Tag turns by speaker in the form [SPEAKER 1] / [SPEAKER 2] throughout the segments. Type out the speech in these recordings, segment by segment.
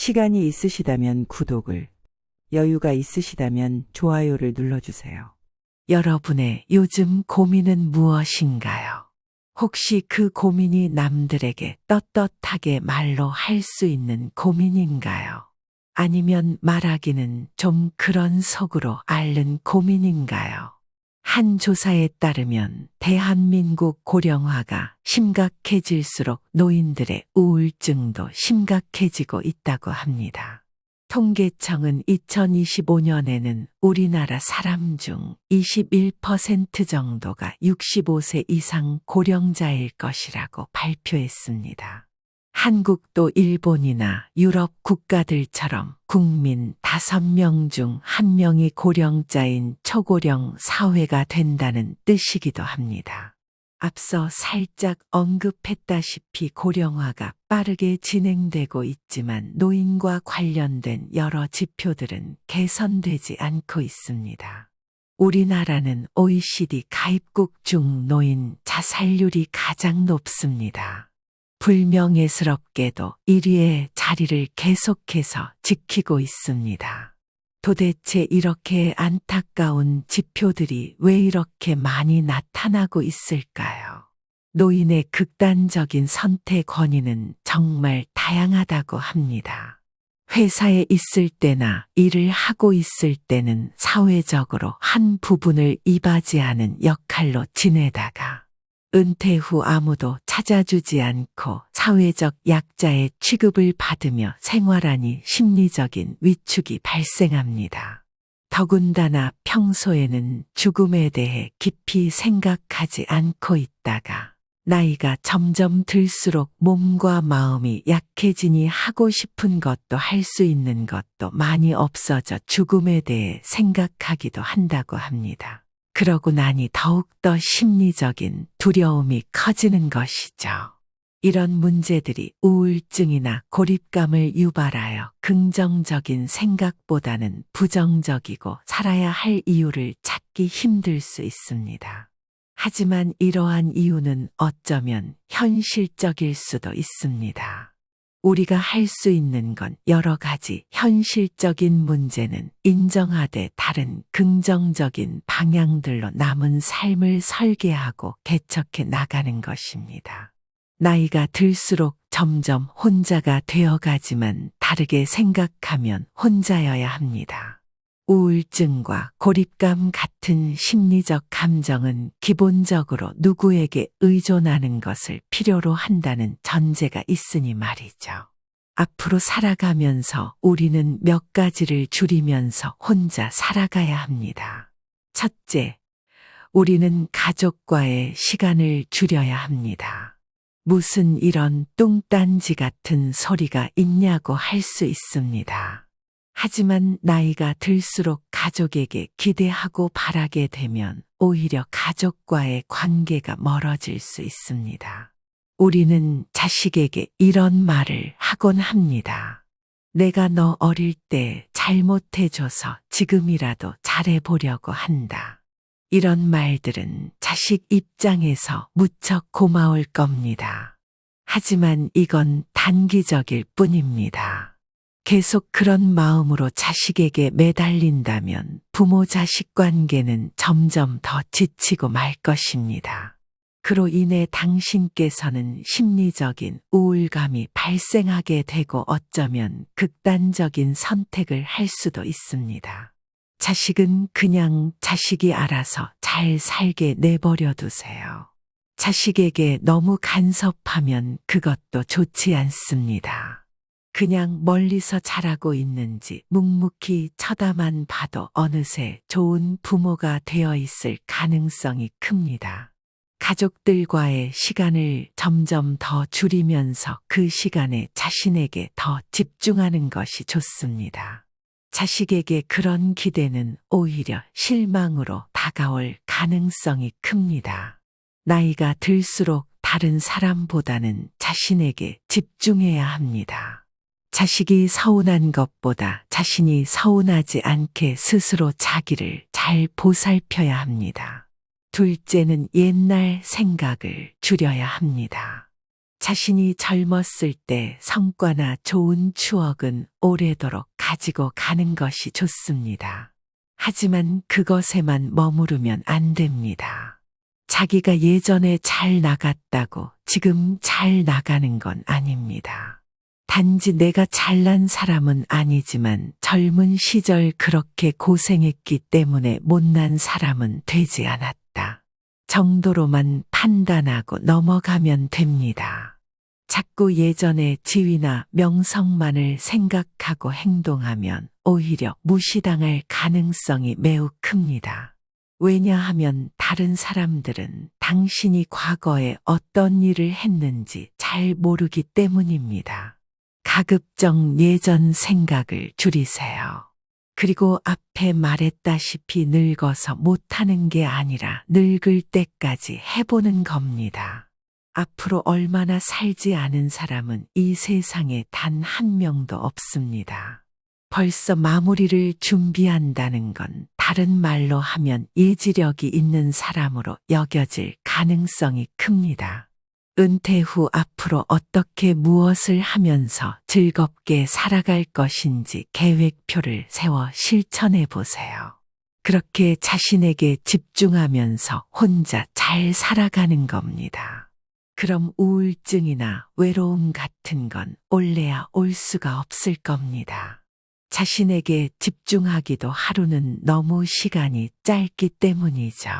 [SPEAKER 1] 시간이 있으시다면 구독을, 여유가 있으시다면 좋아요를 눌러주세요.
[SPEAKER 2] 여러분의 요즘 고민은 무엇인가요? 혹시 그 고민이 남들에게 떳떳하게 말로 할 수 있는 고민인가요? 아니면 말하기는 좀 그런 속으로 앓는 고민인가요? 한 조사에 따르면 대한민국 고령화가 심각해질수록 노인들의 우울증도 심각해지고 있다고 합니다. 통계청은 2025년에는 우리나라 사람 중 21% 정도가 65세 이상 고령자일 것이라고 발표했습니다. 한국도 일본이나 유럽 국가들처럼 국민 5명 중 1명이 고령자인 초고령 사회가 된다는 뜻이기도 합니다. 앞서 살짝 언급했다시피 고령화가 빠르게 진행되고 있지만 노인과 관련된 여러 지표들은 개선되지 않고 있습니다. 우리나라는 OECD 가입국 중 노인 자살률이 가장 높습니다. 불명예스럽게도 1위의 자리를 계속해서 지키고 있습니다. 도대체 이렇게 안타까운 지표들이 왜 이렇게 많이 나타나고 있을까요? 노인의 극단적인 선택 권위는 정말 다양하다고 합니다. 회사에 있을 때나 일을 하고 있을 때는 사회적으로 한 부분을 이바지하는 역할로 지내다가 은퇴 후 아무도 찾아주지 않고 사회적 약자의 취급을 받으며 생활하니 심리적인 위축이 발생합니다. 더군다나 평소에는 죽음에 대해 깊이 생각하지 않고 있다가 나이가 점점 들수록 몸과 마음이 약해지니 하고 싶은 것도 할 수 있는 것도 많이 없어져 죽음에 대해 생각하기도 한다고 합니다. 그러고 나니 더욱더 심리적인 두려움이 커지는 것이죠. 이런 문제들이 우울증이나 고립감을 유발하여 긍정적인 생각보다는 부정적이고 살아야 할 이유를 찾기 힘들 수 있습니다. 하지만 이러한 이유는 어쩌면 현실적일 수도 있습니다. 우리가 할 수 있는 건 여러 가지 현실적인 문제는 인정하되 다른 긍정적인 방향들로 남은 삶을 설계하고 개척해 나가는 것입니다. 나이가 들수록 점점 혼자가 되어가지만 다르게 생각하면 혼자여야 합니다. 우울증과 고립감 같은 심리적 감정은 기본적으로 누구에게 의존하는 것을 필요로 한다는 전제가 있으니 말이죠. 앞으로 살아가면서 우리는 몇 가지를 줄이면서 혼자 살아가야 합니다. 첫째, 우리는 가족과의 시간을 줄여야 합니다. 무슨 이런 뚱딴지 같은 소리가 있냐고 할 수 있습니다. 하지만 나이가 들수록 가족에게 기대하고 바라게 되면 오히려 가족과의 관계가 멀어질 수 있습니다. 우리는 자식에게 이런 말을 하곤 합니다. 내가 너 어릴 때 잘못해줘서 지금이라도 잘해보려고 한다. 이런 말들은 자식 입장에서 무척 고마울 겁니다. 하지만 이건 단기적일 뿐입니다. 계속 그런 마음으로 자식에게 매달린다면 부모 자식 관계는 점점 더 지치고 말 것입니다. 그로 인해 당신께서는 심리적인 우울감이 발생하게 되고 어쩌면 극단적인 선택을 할 수도 있습니다. 자식은 그냥 자식이 알아서 잘 살게 내버려 두세요. 자식에게 너무 간섭하면 그것도 좋지 않습니다. 그냥 멀리서 자라고 있는지 묵묵히 쳐다만 봐도 어느새 좋은 부모가 되어 있을 가능성이 큽니다. 가족들과의 시간을 점점 더 줄이면서 그 시간에 자신에게 더 집중하는 것이 좋습니다. 자식에게 그런 기대는 오히려 실망으로 다가올 가능성이 큽니다. 나이가 들수록 다른 사람보다는 자신에게 집중해야 합니다. 자식이 서운한 것보다 자신이 서운하지 않게 스스로 자기를 잘 보살펴야 합니다. 둘째는 옛날 생각을 줄여야 합니다. 자신이 젊었을 때 성과나 좋은 추억은 오래도록 가지고 가는 것이 좋습니다. 하지만 그것에만 머무르면 안 됩니다. 자기가 예전에 잘 나갔다고 지금 잘 나가는 건 아닙니다. 단지 내가 잘난 사람은 아니지만 젊은 시절 그렇게 고생했기 때문에 못난 사람은 되지 않았다. 정도로만 판단하고 넘어가면 됩니다. 자꾸 예전의 지위나 명성만을 생각하고 행동하면 오히려 무시당할 가능성이 매우 큽니다. 왜냐하면 다른 사람들은 당신이 과거에 어떤 일을 했는지 잘 모르기 때문입니다. 가급적 예전 생각을 줄이세요. 그리고 앞에 말했다시피 늙어서 못하는 게 아니라 늙을 때까지 해보는 겁니다. 앞으로 얼마나 살지 않은 사람은 이 세상에 단 한 명도 없습니다. 벌써 마무리를 준비한다는 건 다른 말로 하면 예지력이 있는 사람으로 여겨질 가능성이 큽니다. 은퇴 후 앞으로 어떻게 무엇을 하면서 즐겁게 살아갈 것인지 계획표를 세워 실천해 보세요. 그렇게 자신에게 집중하면서 혼자 잘 살아가는 겁니다. 그럼 우울증이나 외로움 같은 건 올래야 올 수가 없을 겁니다. 자신에게 집중하기도 하루는 너무 시간이 짧기 때문이죠.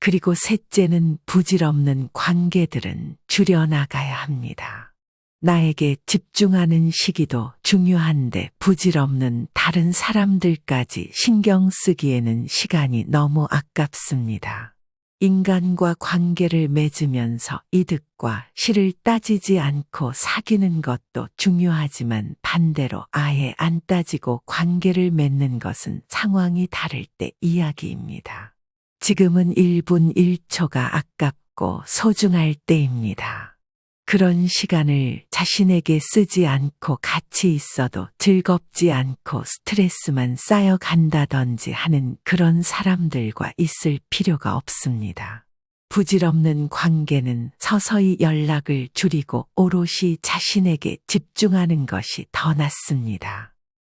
[SPEAKER 2] 그리고 셋째는 부질없는 관계들은 줄여나가야 합니다. 나에게 집중하는 시기도 중요한데 부질없는 다른 사람들까지 신경 쓰기에는 시간이 너무 아깝습니다. 인간과 관계를 맺으면서 이득과 실을 따지지 않고 사귀는 것도 중요하지만 반대로 아예 안 따지고 관계를 맺는 것은 상황이 다를 때 이야기입니다. 지금은 1분 1초가 아깝고 소중할 때입니다. 그런 시간을 자신에게 쓰지 않고 같이 있어도 즐겁지 않고 스트레스만 쌓여간다든지 하는 그런 사람들과 있을 필요가 없습니다. 부질없는 관계는 서서히 연락을 줄이고 오롯이 자신에게 집중하는 것이 더 낫습니다.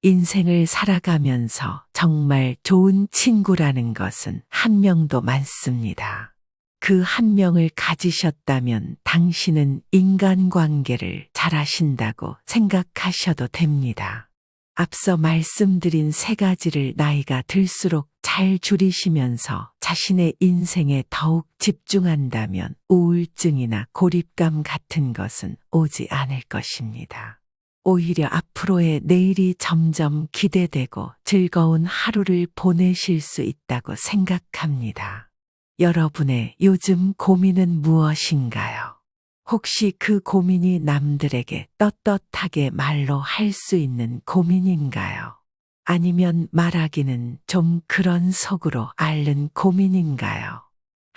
[SPEAKER 2] 인생을 살아가면서 정말 좋은 친구라는 것은 한 명도 많습니다. 그 한 명을 가지셨다면 당신은 인간관계를 잘하신다고 생각하셔도 됩니다. 앞서 말씀드린 세 가지를 나이가 들수록 잘 줄이시면서 자신의 인생에 더욱 집중한다면 우울증이나 고립감 같은 것은 오지 않을 것입니다. 오히려 앞으로의 내일이 점점 기대되고 즐거운 하루를 보내실 수 있다고 생각합니다. 여러분의 요즘 고민은 무엇인가요? 혹시 그 고민이 남들에게 떳떳하게 말로 할 수 있는 고민인가요? 아니면 말하기는 좀 그런 속으로 앓는 고민인가요?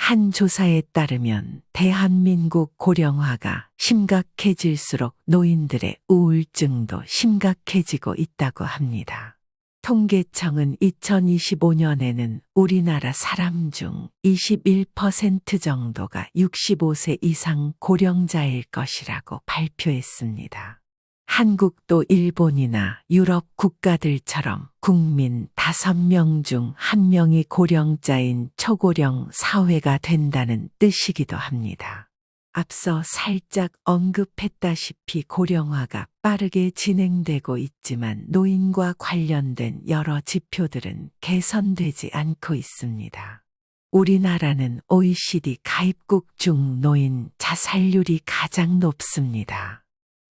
[SPEAKER 2] 한 조사에 따르면 대한민국 고령화가 심각해질수록 노인들의 우울증도 심각해지고 있다고 합니다. 통계청은 2025년에는 우리나라 사람 중 21% 정도가 65세 이상 고령자일 것이라고 발표했습니다. 한국도 일본이나 유럽 국가들처럼 국민 5명 중 1명이 고령자인 초고령 사회가 된다는 뜻이기도 합니다. 앞서 살짝 언급했다시피 고령화가 빠르게 진행되고 있지만 노인과 관련된 여러 지표들은 개선되지 않고 있습니다. 우리나라는 OECD 가입국 중 노인 자살률이 가장 높습니다.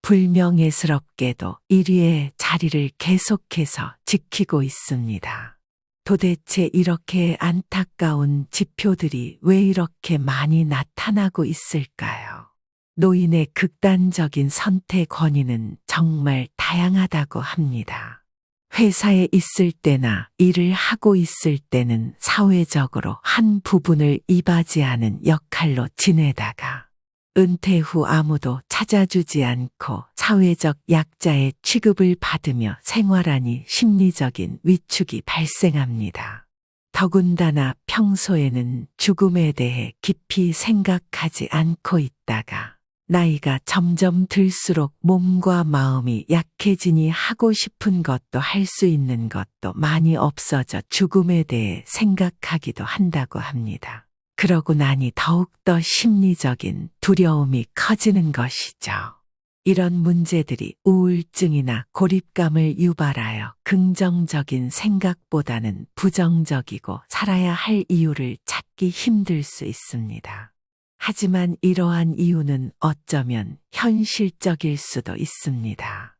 [SPEAKER 2] 불명예스럽게도 1위의 자리를 계속해서 지키고 있습니다. 도대체 이렇게 안타까운 지표들이 왜 이렇게 많이 나타나고 있을까요? 노인의 극단적인 선택 권위는 정말 다양하다고 합니다. 회사에 있을 때나 일을 하고 있을 때는 사회적으로 한 부분을 이바지하는 역할로 지내다가 은퇴 후 아무도 찾아주지 않고 사회적 약자의 취급을 받으며 생활하니 심리적인 위축이 발생합니다. 더군다나 평소에는 죽음에 대해 깊이 생각하지 않고 있다가 나이가 점점 들수록 몸과 마음이 약해지니 하고 싶은 것도 할 수 있는 것도 많이 없어져 죽음에 대해 생각하기도 한다고 합니다. 그러고 나니 더욱더 심리적인 두려움이 커지는 것이죠. 이런 문제들이 우울증이나 고립감을 유발하여 긍정적인 생각보다는 부정적이고 살아야 할 이유를 찾기 힘들 수 있습니다. 하지만 이러한 이유는 어쩌면 현실적일 수도 있습니다.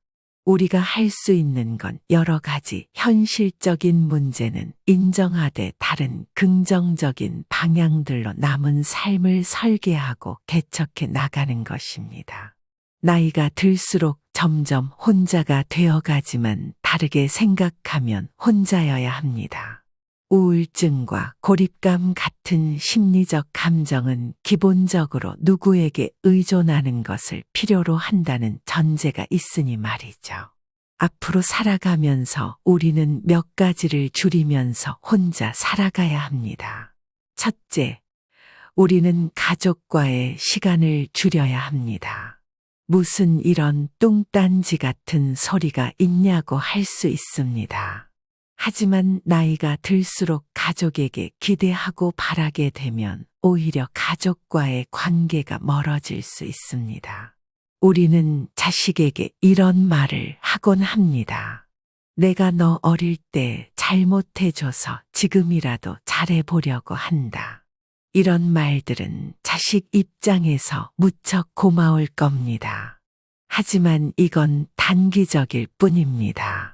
[SPEAKER 2] 우리가 할 수 있는 건 여러 가지 현실적인 문제는 인정하되 다른 긍정적인 방향들로 남은 삶을 설계하고 개척해 나가는 것입니다. 나이가 들수록 점점 혼자가 되어가지만 다르게 생각하면 혼자여야 합니다. 우울증과 고립감 같은 심리적 감정은 기본적으로 누구에게 의존하는 것을 필요로 한다는 전제가 있으니 말이죠. 앞으로 살아가면서 우리는 몇 가지를 줄이면서 혼자 살아가야 합니다. 첫째, 우리는 가족과의 시간을 줄여야 합니다. 무슨 이런 뚱딴지 같은 소리가 있냐고 할 수 있습니다. 하지만 나이가 들수록 가족에게 기대하고 바라게 되면 오히려 가족과의 관계가 멀어질 수 있습니다. 우리는 자식에게 이런 말을 하곤 합니다. 내가 너 어릴 때 잘못해줘서 지금이라도 잘해보려고 한다. 이런 말들은 자식 입장에서 무척 고마울 겁니다. 하지만 이건 단기적일 뿐입니다.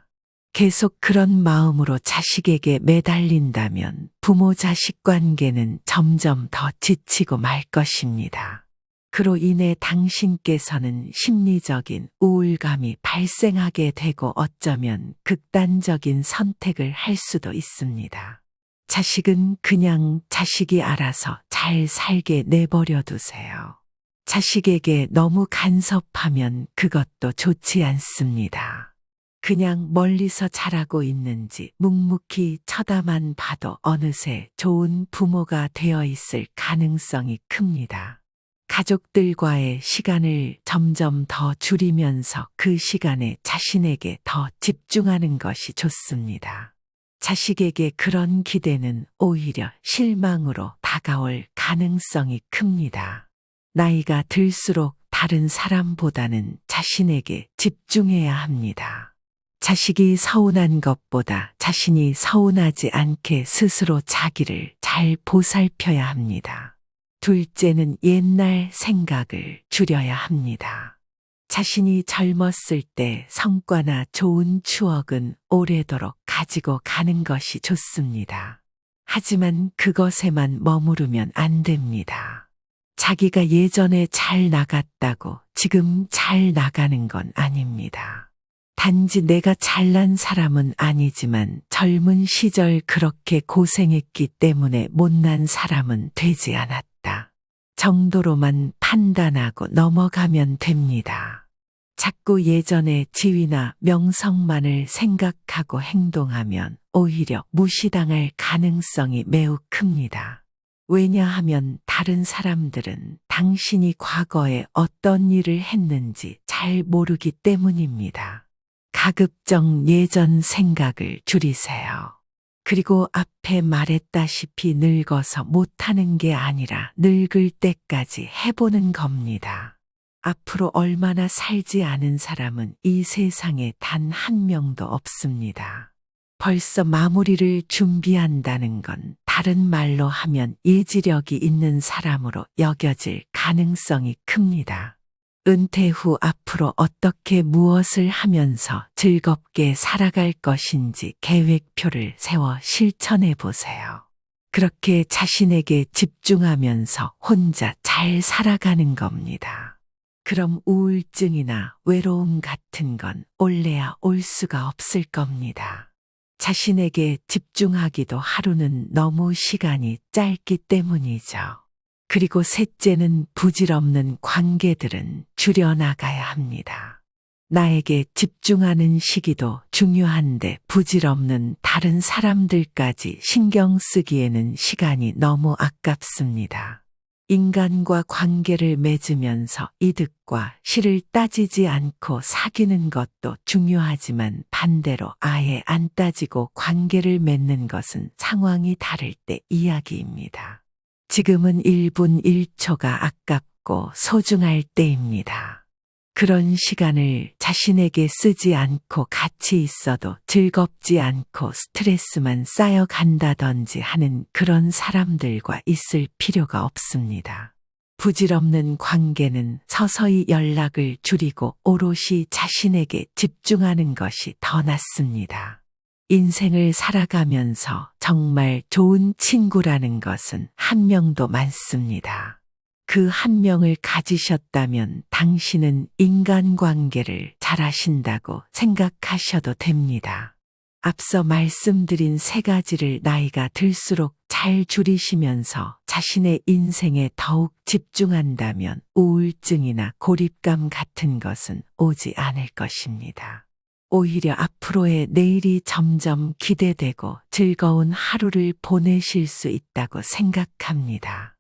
[SPEAKER 2] 계속 그런 마음으로 자식에게 매달린다면 부모 자식 관계는 점점 더 지치고 말 것입니다. 그로 인해 당신께서는 심리적인 우울감이 발생하게 되고 어쩌면 극단적인 선택을 할 수도 있습니다. 자식은 그냥 자식이 알아서 잘 살게 내버려 두세요. 자식에게 너무 간섭하면 그것도 좋지 않습니다. 그냥 멀리서 자라고 있는지 묵묵히 쳐다만 봐도 어느새 좋은 부모가 되어 있을 가능성이 큽니다. 가족들과의 시간을 점점 더 줄이면서 그 시간에 자신에게 더 집중하는 것이 좋습니다. 자식에게 그런 기대는 오히려 실망으로 다가올 가능성이 큽니다. 나이가 들수록 다른 사람보다는 자신에게 집중해야 합니다. 자식이 서운한 것보다 자신이 서운하지 않게 스스로 자기를 잘 보살펴야 합니다. 둘째는 옛날 생각을 줄여야 합니다. 자신이 젊었을 때 성과나 좋은 추억은 오래도록 가지고 가는 것이 좋습니다. 하지만 그것에만 머무르면 안 됩니다. 자기가 예전에 잘 나갔다고 지금 잘 나가는 건 아닙니다. 단지 내가 잘난 사람은 아니지만 젊은 시절 그렇게 고생했기 때문에 못난 사람은 되지 않았다. 정도로만 판단하고 넘어가면 됩니다. 자꾸 예전의 지위나 명성만을 생각하고 행동하면 오히려 무시당할 가능성이 매우 큽니다. 왜냐하면 다른 사람들은 당신이 과거에 어떤 일을 했는지 잘 모르기 때문입니다. 가급적 예전 생각을 줄이세요. 그리고 앞에 말했다시피 늙어서 못하는 게 아니라 늙을 때까지 해보는 겁니다. 앞으로 얼마나 살지 않은 사람은 이 세상에 단 한 명도 없습니다. 벌써 마무리를 준비한다는 건 다른 말로 하면 예지력이 있는 사람으로 여겨질 가능성이 큽니다. 은퇴 후 앞으로 어떻게 무엇을 하면서 즐겁게 살아갈 것인지 계획표를 세워 실천해 보세요. 그렇게 자신에게 집중하면서 혼자 잘 살아가는 겁니다. 그럼 우울증이나 외로움 같은 건 올래야 올 수가 없을 겁니다. 자신에게 집중하기도 하루는 너무 시간이 짧기 때문이죠. 그리고 셋째는 부질없는 관계들은 줄여나가야 합니다. 나에게 집중하는 시기도 중요한데 부질없는 다른 사람들까지 신경 쓰기에는 시간이 너무 아깝습니다. 인간과 관계를 맺으면서 이득과 실을 따지지 않고 사귀는 것도 중요하지만 반대로 아예 안 따지고 관계를 맺는 것은 상황이 다를 때 이야기입니다. 지금은 1분 1초가 아깝고 소중할 때입니다. 그런 시간을 자신에게 쓰지 않고 같이 있어도 즐겁지 않고 스트레스만 쌓여간다든지 하는 그런 사람들과 있을 필요가 없습니다. 부질없는 관계는 서서히 연락을 줄이고 오롯이 자신에게 집중하는 것이 더 낫습니다. 인생을 살아가면서 정말 좋은 친구라는 것은 한 명도 많습니다. 그 한 명을 가지셨다면 당신은 인간관계를 잘하신다고 생각하셔도 됩니다. 앞서 말씀드린 세 가지를 나이가 들수록 잘 줄이시면서 자신의 인생에 더욱 집중한다면 우울증이나 고립감 같은 것은 오지 않을 것입니다. 오히려 앞으로의 내일이 점점 기대되고 즐거운 하루를 보내실 수 있다고 생각합니다.